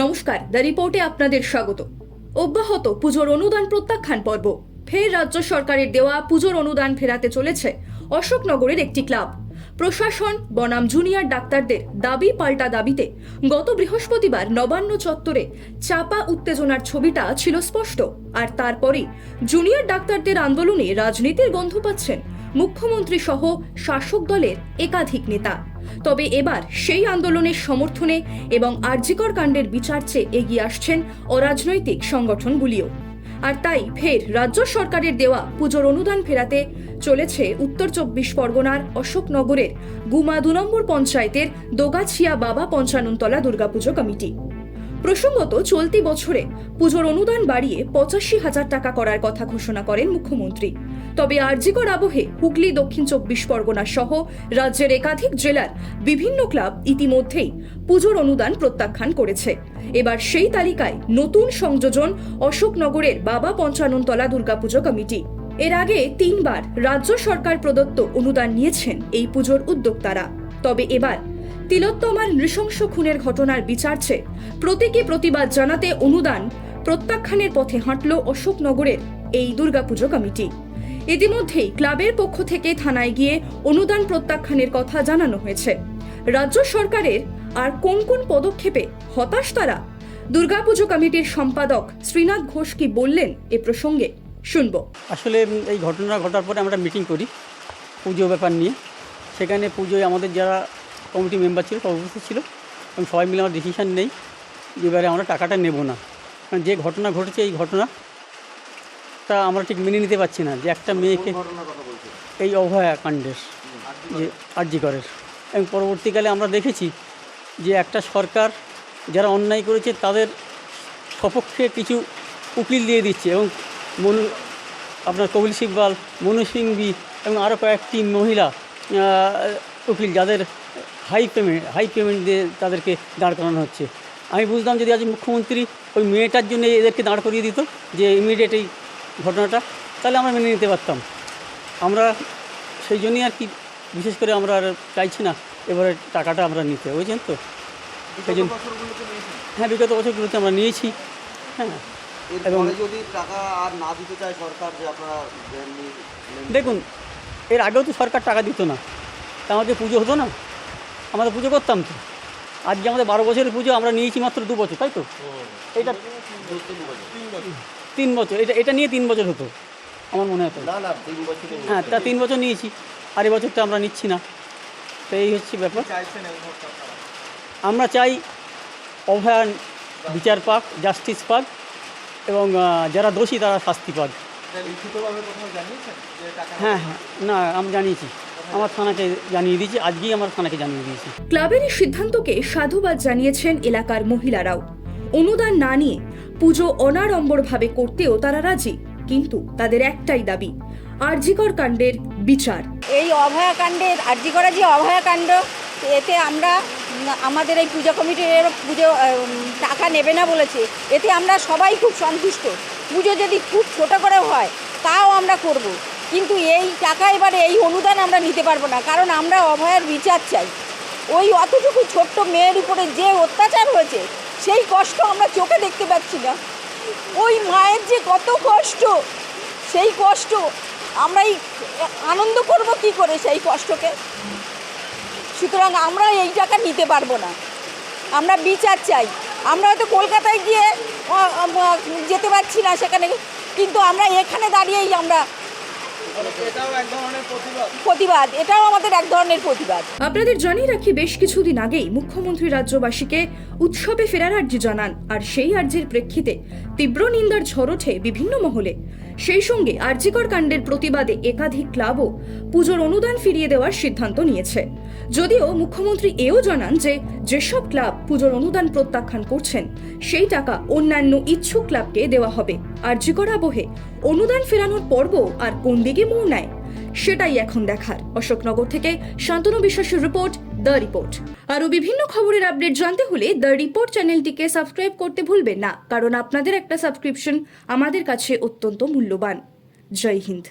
নমস্কার দ্য রিপোর্টে আপনাদের স্বাগত। অব্যাহত পুজোর অনুদান প্রত্যাখ্যান পর্ব। ফের রাজ্য সরকারের দেওয়া পুজোর অনুদান ফেরাতে চলেছে অশোকনগরের একটি ক্লাব। প্রশাসন, বনাম জুনিয়র ডাক্তারদের দাবি পাল্টা দাবিতে গত বৃহস্পতিবার নবান্ন চত্বরে চাপা উত্তেজনার ছবিটা ছিল স্পষ্ট। আর তারপরেই জুনিয়র ডাক্তারদের আন্দোলনে রাজনীতির গন্ধ পাচ্ছেন মুখ্যমন্ত্রী সহ শাসক দলের একাধিক নেতা। তবে এবার সেই আন্দোলনের সমর্থনে এবং আরজিকর কাণ্ডের বিচার চেয়ে এগিয়ে আসছেন অরাজনৈতিক সংগঠনগুলিও। আর তাই ফের রাজ্য সরকারের দেওয়া পুজোর অনুদান ফেরাতে চলেছে উত্তর চব্বিশ পরগনার অশোকনগরের গুমা দু নম্বর পঞ্চায়েতের দোগাছিয়া বাবা পঞ্চাননতলা দুর্গাপুজো কমিটি। প্রসঙ্গত, চলতি বছরে পুজোর অনুদান বাড়িয়ে পঁচাশি হাজার টাকা করার কথা ঘোষণা করেন মুখ্যমন্ত্রী। তবে আরজিকর আবহে হুগলি, দক্ষিণ চব্বিশ পরগনা সহ রাজ্যের একাধিক জেলার বিভিন্ন ক্লাব ইতিমধ্যেই পুজোর অনুদান প্রত্যাখ্যান করেছে। এবার সেই তালিকায় নতুন সংযোজন অশোকনগরের বাবা পঞ্চাননতলা দুর্গাপুজো কমিটি। এর আগে তিনবার রাজ্য সরকার প্রদত্ত অনুদান নিয়েছেন এই পুজোর উদ্যোক্তারা। তবে এবার তিলোত্তমার নৃশংস খুনের ঘটনার বিচার চেয়ে প্রতীকী প্রতিবাদ জানাতে অনুদান প্রত্যাখ্যানের পথে হাঁটল অশোকনগরের এই দুর্গাপুজো কমিটি। ইতিমধ্যেই ক্লাবের পক্ষ থেকে থানায় গিয়ে অনুদান প্রত্যাখ্যানের কথা জানানো হয়েছে। রাজ্য সরকারের আর কোন কোন পদক্ষেপে হতাশ তারা? দুর্গাপুজো কমিটির সম্পাদক শ্রীনাথ ঘোষ কি বললেন এ প্রসঙ্গে? শুনব। আসলে এই ঘটনা ঘটার পরে আমরা মিটিং করি পুজো ব্যাপার নিয়ে। সেখানে পুজোয় আমাদের যারা কমিটি মেম্বার ছিল সব ছিল। এবং সবাই মিলে আমার ডিসিশান নেই এবারে আমরা টাকাটা নেব না। কারণ যে ঘটনা ঘটেছে এই ঘটনাটা আমরা ঠিক মেনে নিতে পারছি না যে একটা মেয়েকে এই অভয়া কাণ্ডের যে আর্জি করের এবং পরবর্তীকালে আমরা দেখেছি যে একটা সরকার যারা অন্যায় করেছে তাদের সপক্ষে কিছু উকিল দিয়ে দিচ্ছে। এবং মনু আপনার কবিল সিব্বাল মনু সিংবি এবং আরও কয়েকটি মহিলা উকিল যাদের হাই পেমেন্ট হাই পেমেন্ট দিয়ে তাদেরকে দাঁড় করানো হচ্ছে। আমি বুঝলাম যদি আজ মুখ্যমন্ত্রী ওই মেয়েটার জন্য এদেরকে দাঁড় করিয়ে দিত যে ইমিডিয়েট এই ঘটনাটা তাহলে আমরা মেনে নিতে পারতাম। আমরা সেই জন্যই আর কি বিশেষ করে আমরা আর চাইছি না এবারে টাকাটা আমরা নিতে বুঝছেন তো? সেই জন্য হ্যাঁ বিগত বছরগুলোতে আমরা নিয়েছি। হ্যাঁ। এবং যদি টাকা আর না দিতে চায় সরকার যে আপনারা দেখুন এর আগেও তো সরকার টাকা দিত না। তা আমাদের পুজো হতো না? আমরা পুজো করতাম তো। আজকে আমাদের বারো বছরের পুজো আমরা নিয়েছি মাত্র দু বছর তাই তো? এটা তিন বছর এটা এটা নিয়ে তিন বছর হতো আমার মনে হতো হ্যাঁ তা তিন বছর নিয়েছি আর এই বছরটা আমরা নিচ্ছি না। তো এই হচ্ছে ব্যাপার। আমরা চাই অভয়ান বিচার পাক জাস্টিস পাক এবং যারা দোষী তারা শাস্তি পাক। হ্যাঁ হ্যাঁ না আমি জানিয়েছি। আমার থানাকে জানিয়ে দিয়েছি আজকেই আমার থানাকে জানিয়ে দিয়েছি। ক্লাবের এই সিদ্ধান্তকে সাধুবাদ জানিয়েছেন এলাকার মহিলারাও। অনুদান না নিয়ে পুজো অনাড়ম্বরভাবে করতেও তারা রাজি কিন্তু তাদের একটাই দাবি আরজিকর কাণ্ডের বিচার। এই অভয়াকাণ্ডের আর্জি করা যে অভয়াকাণ্ড এতে আমরা আমাদের এই পূজা কমিটির পুজো টাকা নেবে না বলেছে। এতে আমরা সবাই খুব সন্তুষ্ট। পুজো যদি খুব ছোট করে হয় তাও আমরা করব। কিন্তু এই টাকা এবারে, এই অনুদান আমরা নিতে পারব না। কারণ আমরা অভয়ার বিচার চাই। ওই অতটুকু ছোট্ট মেয়ের উপরে যে অত্যাচার হয়েছে, সেই কষ্ট আমরা চোখে দেখতে পাচ্ছি না। ওই মায়ের যে কত কষ্ট, সেই কষ্ট আমরা এই আনন্দ করব কি করে সেই কষ্টকে? সুতরাং আমরা এই টাকা নিতে পারব না। আমরা বিচার চাই। আমরা হয়তো কলকাতায় গিয়ে যেতে পারছি না সেখানে, কিন্তু আমরা এখানে দাঁড়িয়েই আমরা প্রতিবাদ এটাও আমাদের এক ধরনের প্রতিবাদ। আপনাদের জানিয়ে রাখি বেশ কিছুদিন আগেই মুখ্যমন্ত্রী রাজ্যবাসীকে উৎসবে ফেরার আর্জি জানান, আর সেই আর্জির প্রেক্ষিতে তীব্র নিন্দার ঝড় ওঠে বিভিন্ন মহলে। সেই সঙ্গে আর্জিকর কাণ্ডের প্রতিবাদে একাধিক ক্লাবও পুজোর অনুদান ফিরিয়ে দেওয়ার সিদ্ধান্ত নিয়েছে। যদিও মুখ্যমন্ত্রী এও জানান যে, যেসব ক্লাব পুজোর অনুদান প্রত্যাখ্যান করছেন, সেই টাকা অন্যান্য ইচ্ছুক ক্লাবকে দেওয়া হবে। আর্জিকর আবহে অনুদান ফেরানোর পর্ব আর কোন দিকে মোড় নেয় সেটাই এখন দেখার। অশোকনগর থেকে শান্তনু বিশ্বাসের রিপোর্ট, দ্য রিপোর্ট। আরও বিভিন্ন খবরের আপডেট জানতে হলে দ্য রিপোর্ট চ্যানেলটিকে সাবস্ক্রাইব করতে ভুলবেন না, কারণ আপনাদের একটা সাবস্ক্রিপশন আমাদের কাছে অত্যন্ত মূল্যবান। জয় হিন্দ।